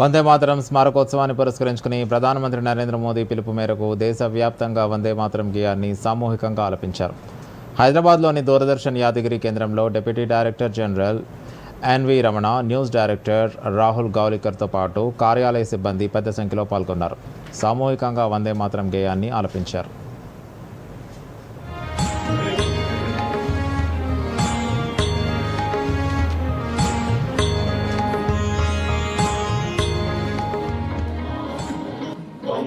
వందే మాతరం స్మారకోత్సవాన్ని పురస్కరించుకుని ప్రధానమంత్రి నరేంద్ర మోదీ పిలుపు మేరకు దేశవ్యాప్తంగా వందే మాతరం గేయాన్ని సామూహికంగా ఆలపించారు. హైదరాబాద్లోని దూరదర్శన్ యాదగిరి కేంద్రంలో deputy director general N V Ramana news director Rahul గౌలికర్తో పాటు కార్యాలయ సిబ్బంది పెద్ద సంఖ్యలో పాల్గొన్నారు. సామూహికంగా వందే మాతరం గేయాన్ని ఆలపించారు.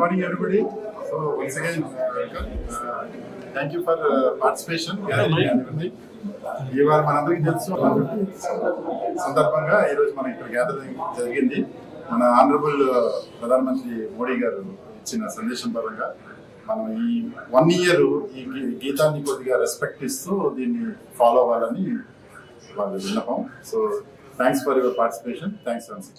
morning, everybody. So once again, welcome. Uh, thank you for uh, participation. ఇవాళ మనందరికీ తెలుసు. సందర్భంగా ఈరోజు మన ఇక్కడ గ్యాదరింగ్ జరిగింది. మన ఆనరబుల్ ప్రధానమంత్రి మోడీ గారు ఇచ్చిన సందేశం పరంగా మనం ఈ వన్ ఇయర్ ఈ గీతాన్ని కొద్దిగా రెస్పెక్ట్ ఇస్తూ దీన్ని ఫాలో అవ్వాలని వాళ్ళ విన్నపం. So thanks for your participation thanks once